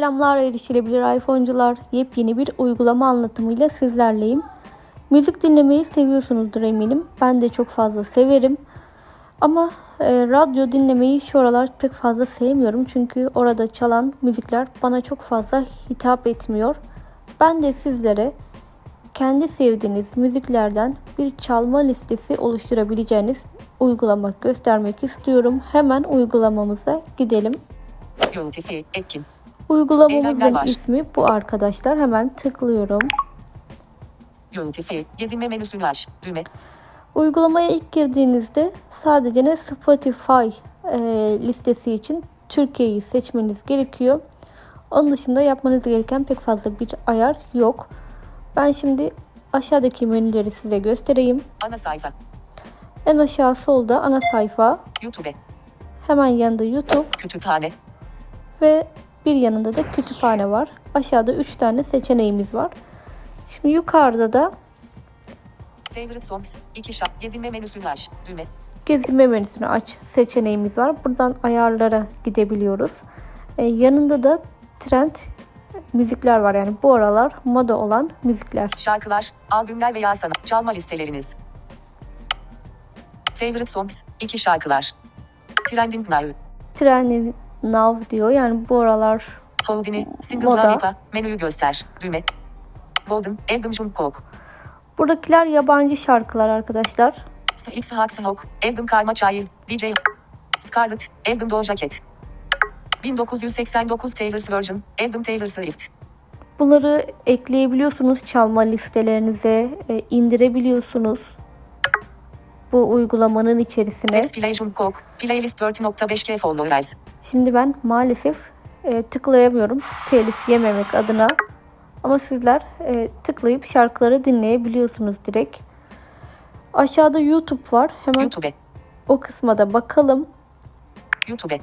Selamlar erişilebilir iPhone'cular. Yepyeni bir uygulama anlatımıyla sizlerleyim. Müzik dinlemeyi seviyorsunuzdur eminim. Ben de çok fazla severim. Ama e, radyo dinlemeyi şu aralar pek fazla sevmiyorum. Çünkü orada çalan müzikler bana çok fazla hitap etmiyor. Ben de sizlere kendi sevdiğiniz müziklerden bir çalma listesi oluşturabileceğiniz uygulama göstermek istiyorum. Hemen uygulamamıza gidelim. Yönetici, etkin. Uygulamamızın var. ismi bu arkadaşlar. Hemen tıklıyorum. Yönetici, gezinme menüsünü aç. Düğme. Uygulamaya ilk girdiğinizde sadece ne Spotify e, listesi için Türkiye'yi seçmeniz gerekiyor. Onun dışında yapmanız gereken pek fazla bir ayar yok. Ben şimdi aşağıdaki menüleri size göstereyim. Ana sayfa. En aşağı solda ana sayfa, YouTube. hemen yanında YouTube Kütüphane. ve bir yanında da kütüphane var. Aşağıda 3 tane seçeneğimiz var. Şimdi yukarıda da Favorite songs. İki şap. Gezinme menüsünü aç. Düğme. gezinme menüsünü aç seçeneğimiz var. Buradan ayarlara gidebiliyoruz. Ee, yanında da trend müzikler var. Yani bu aralar moda olan müzikler. Şarkılar, albümler veya sanat. Çalma listeleriniz. Favorite songs. İki şarkılar. Trending now. Trend now diyor. Yani bu aralar Holdini, single Moda. Menüyü göster. Düğme. Golden, Album Jungkook. buradakiler yabancı şarkılar arkadaşlar. X Haxhawk, Album Karma Child, DJ Scarlett, Album Doja Cat. 1989 Taylor's Version, Album Taylor Swift. Bunları ekleyebiliyorsunuz çalma listelerinize, e, indirebiliyorsunuz. Bu uygulamanın içerisine. Next Play Jungkook, Playlist 4.5K followers. Şimdi ben maalesef e, tıklayamıyorum telif yememek adına. Ama sizler e, tıklayıp şarkıları dinleyebiliyorsunuz direkt. Aşağıda YouTube var. Hemen YouTube, o kısma da bakalım. YouTube,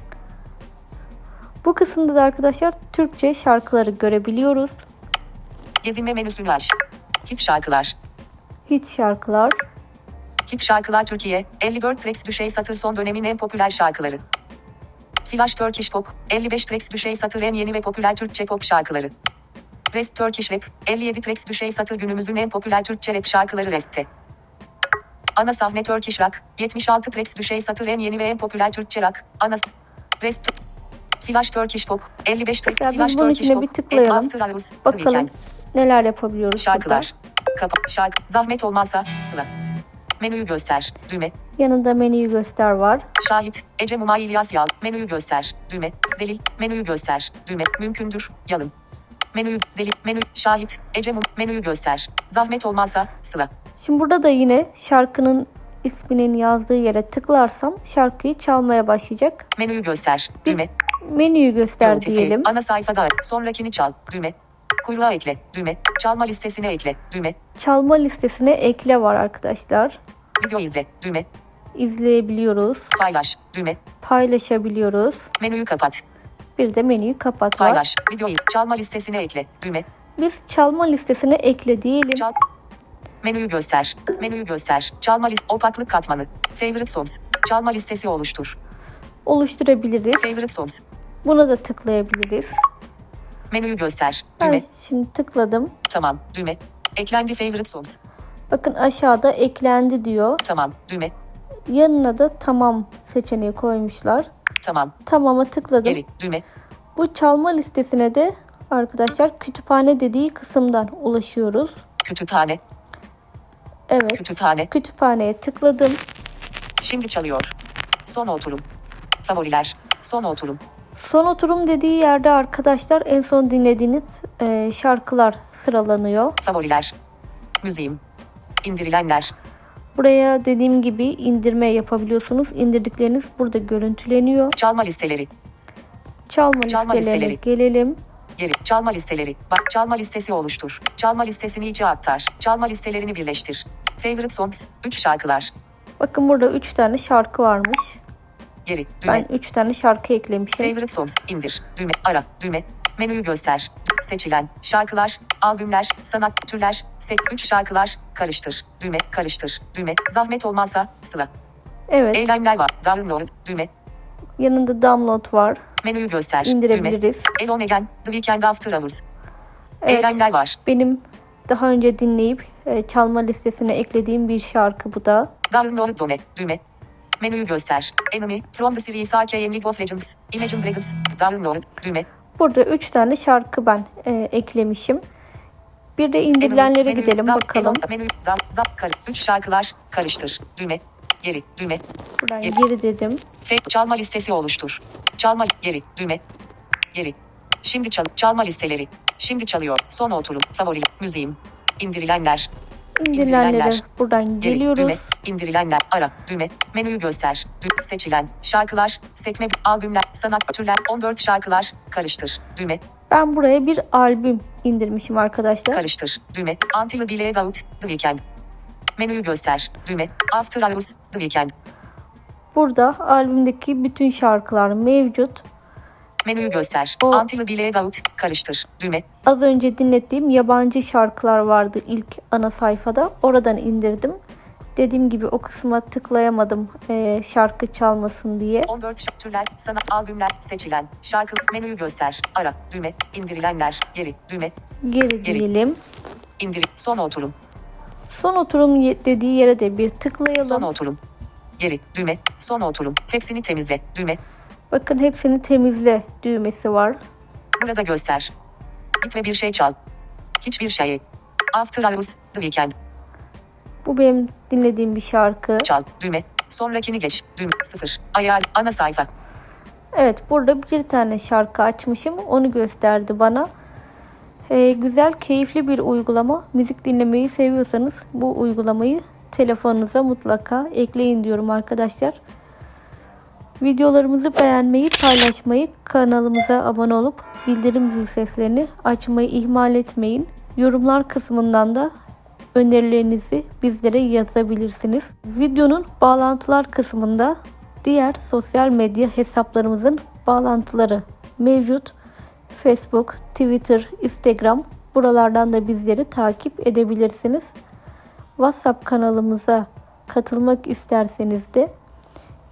Bu kısımda da arkadaşlar Türkçe şarkıları görebiliyoruz. gezinme menüsünü aç. Hit şarkılar. Hit şarkılar. Hit şarkılar Türkiye, 54 tracks düşey satır son dönemin en popüler şarkıları. Flash Turkish Pop, 55 tracks düşey satır en yeni ve popüler Türkçe pop şarkıları. Rest Turkish Rap, 57 tracks düşey satır günümüzün en popüler Türkçe rap şarkıları Rest'te. Ana sahne Turkish Rock, 76 tracks düşey satır en yeni ve en popüler Türkçe rock. Ana Rest Flash Turkish Pop, 55 tracks Mesela biz Flash bunun Turkish içine Pop, bir tıklayalım. Bakalım neler yapabiliyoruz Şarkılar. Kapa. Şarkı. Zahmet olmazsa sıra. Menüyü göster. Düğme. Yanında menüyü göster var. Şahit. Ece Mumay İlyas Yal. Menüyü göster. Düğme. Delil. Menüyü göster. Düğme. Mümkündür. Yalın. Menüyü. Delil. Menü. Şahit. Ece Mum. Menüyü göster. Zahmet olmazsa sıra. Şimdi burada da yine şarkının isminin yazdığı yere tıklarsam şarkıyı çalmaya başlayacak. Menüyü göster. Biz Düğme. menüyü göster Yönetici. diyelim. Ana sayfada. Sonrakini çal. Düğme. Kuyruğa ekle. Düğme. Çalma listesine ekle. Düğme. Çalma listesine ekle var arkadaşlar. Video izle. Düğme. İzleyebiliyoruz. Paylaş. Düğme. Paylaşabiliyoruz. Menüyü kapat. Bir de menüyü kapat var. Paylaş. Videoyu. Çalma listesine ekle. Düğme. Biz çalma listesine ekle diyelim. Çal. Menüyü göster. Menüyü göster. Çalma list. Opaklık katmanı. Favorite songs. Çalma listesi oluştur. Oluşturabiliriz. Favorite songs. Buna da tıklayabiliriz. Menüyü göster. Ben Düğme. şimdi tıkladım. Tamam. Düğme. Eklendi favorite songs. Bakın aşağıda eklendi diyor. Tamam. Düğme. Yanına da tamam seçeneği koymuşlar. Tamam. Tamama tıkladım. Geri. Düğme. Bu çalma listesine de arkadaşlar kütüphane dediği kısımdan ulaşıyoruz. Kütüphane. Evet. Kütüphane. Kütüphaneye tıkladım. Şimdi çalıyor. Son oturum. Favoriler. Son oturum. Son oturum dediği yerde arkadaşlar en son dinlediğiniz e, şarkılar sıralanıyor. Favoriler. Müziğim. İndirilenler. Buraya dediğim gibi indirme yapabiliyorsunuz. İndirdikleriniz burada görüntüleniyor. Çalma listeleri. Çalma, Çalma listelerine listeleri. gelelim. Geri. Çalma listeleri. Bak çalma listesi oluştur. Çalma listesini içe aktar. Çalma listelerini birleştir. Favorite songs. 3 şarkılar. Bakın burada 3 tane şarkı varmış. Geri. Ben Düğme. 3 tane şarkı eklemişim. Favorite songs. indir. Düğme. Ara. Düğme. Menüyü göster. Seçilen. Şarkılar. Albümler. Sanat türler. Set 3 şarkılar. Karıştır. Düğme. Karıştır. Düğme. Zahmet olmazsa sıra. Evet. Eylemler var. Download. Düğme. Yanında download var. Menüyü göster. Düğme. indirebiliriz. Elon Again. The Weekend After Hours. Evet. Eylemler var. Benim daha önce dinleyip e, çalma listesine eklediğim bir şarkı bu da. Download Done. Düğme. Menüyü göster. Enemy. From the series Arcane League of Legends. Imagine Dragons. Download. Düğme. Burada 3 tane şarkı ben e, eklemişim. Bir de indirilenlere Menü, gidelim dal, bakalım. Menü, dal, zap, kar. Üç şarkılar. Karıştır. Düğme. Geri. Düğme. Buradan Geri. geri dedim. Fake çalma listesi oluştur. Çalma geri. Düğme. Geri. Şimdi çal çalma listeleri. Şimdi çalıyor. Son oturum. Favori. Müziğim. İndirilenler. İndirilenlere İndirilenler. buradan Geri. geliyoruz. Düğme. İndirilenler. Ara. Düğme. Menüyü göster. Düğme. Seçilen. Şarkılar. Sekme. Albümler. Sanat türler. 14 şarkılar. Karıştır. Düğme. Ben buraya bir albüm indirmişim arkadaşlar. Karıştır. Düğme. Until Laid Out. The Weekend. Menüyü göster. Düğme. After Hours. The Weekend. Burada albümdeki bütün şarkılar mevcut. Menüyü göster. O- Until Laid Out. Karıştır. Düğme. Az önce dinlettiğim yabancı şarkılar vardı ilk ana sayfada. Oradan indirdim. Dediğim gibi o kısma tıklayamadım eee, şarkı çalmasın diye. 14 şarkı türler, sanat, albümler, seçilen, şarkı, menüyü göster, ara, düğme, indirilenler, geri, düğme, Geri Geri. diyelim. indir, son oturum, Son oturum dediği yere de bir tıklayalım. son oturum, geri, düğme, son oturum, hepsini temizle, düğme, Bakın hepsini temizle düğmesi var. burada göster. Git ve bir şey çal. Hiçbir şey. After Hours, The Weekend, Bu benim dinlediğim bir şarkı. çal, düğme, sonrakini geç, düğme, sıfır, ayar, ana sayfa, Evet burada bir tane şarkı açmışım. Onu gösterdi bana. Ee, güzel, keyifli bir uygulama. Müzik dinlemeyi seviyorsanız bu uygulamayı telefonunuza mutlaka ekleyin diyorum arkadaşlar. Videolarımızı beğenmeyi, paylaşmayı, kanalımıza abone olup bildirim zil seslerini açmayı ihmal etmeyin. Yorumlar kısmından da önerilerinizi bizlere yazabilirsiniz. Videonun bağlantılar kısmında diğer sosyal medya hesaplarımızın bağlantıları mevcut. Facebook, Twitter, Instagram buralardan da bizleri takip edebilirsiniz. WhatsApp kanalımıza katılmak isterseniz de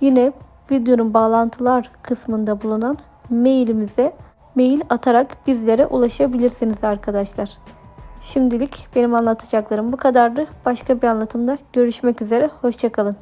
yine videonun bağlantılar kısmında bulunan mailimize mail atarak bizlere ulaşabilirsiniz arkadaşlar. Şimdilik benim anlatacaklarım bu kadardı. Başka bir anlatımda görüşmek üzere. Hoşçakalın.